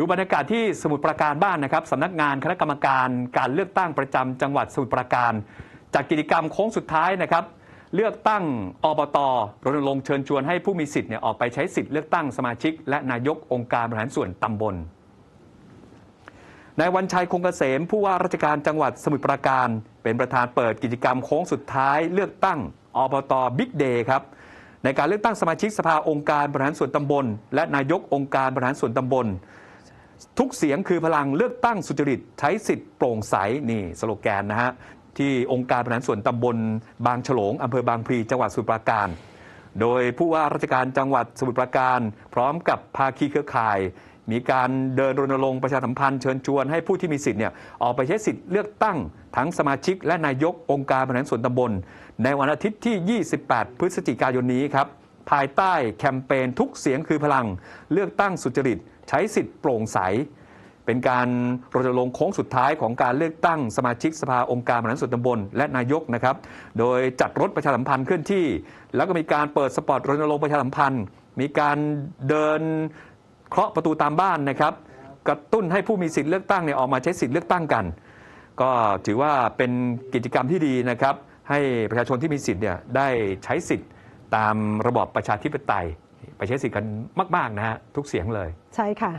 ดูบรรยากาศที่สมุทรปราการบ้านนะครับสำนักงานคณะกรรมการการเลือกตั้งประจำจังหวัดสมุทรปราการจัดกิจกรรมโค้งสุดท้ายนะครับ เลือกตั้งอบตรณรงค์เชิญชวนให้ผู้มีสิทธิ์เนี่ยออกไปใช้สิทธิ์เลือกตั้งสมาชิก และนายกองค์การบริหารส่วนตำบลนายวันชัยคงเกษมผู้ว่าราชการจังหวัดสมุทรปราการ เป็นประธานเปิดกิจกรรมโค้งสุดท้าย เลือกตั้งอบตบิ๊กเดย์ครับในการเลือกตั้งสมาชิกสภาองค์การบริหารส่วนตำบล และนายกองค์การบริหารส่วนตำบล ทุกเสียงคือพลังเลือกตั้งสุจริตใช้สิทธิ์โปร่งใสนี่สโลแกนนะฮะที่องค์การบริหารส่วนตำบลบางฉลงอำเภอบางพลีจังหวัดสมุทรปราการ โดยผู้ว่าราชการจังหวัดสมุทรปราการ พร้อมกับภาคีเครือข่าย มีการเดินรณรงค์ประชาสัมพันธ์เชิญชวนให้ผู้ที่มีสิทธิ์เนี่ยออกไปใช้สิทธิ์เลือกตั้งทั้งสมาชิกและนายกองค์การบริหารส่วนตำบล ในวันอาทิตย์ที่ 28 พฤศจิกายนนี้ครับ ภายใต้แคมเปญทุกเสียงคือพลังเลือกตั้งสุจริต ใช้สิทธิ์โปร่งใส เป็นการรณรงค์โค้งสุดท้ายของการเลือกตั้งสมาชิกสภาองค์การบริหารส่วนตำบลและนายกนะครับ โดยจัดรถประชาสัมพันธ์เคลื่อนที่ แล้วก็มีการเปิดสปอตรณรงค์ประชาสัมพันธ์ มีการเดินเคาะประตูตามบ้านนะครับ กระตุ้นให้ผู้มีสิทธิ์เลือกตั้งเนี่ยออกมาใช้สิทธิ์เลือกตั้งกัน ก็ถือว่าเป็นกิจกรรมที่ดีนะครับ ให้ประชาชนที่มีสิทธิ์เนี่ยได้ใช้สิทธิ์ ตามระบอบประชาธิปไตย ไปใช้สิทธิ์กันมาก ๆ นะฮะทุกเสียงเลย ใช่ค่ะ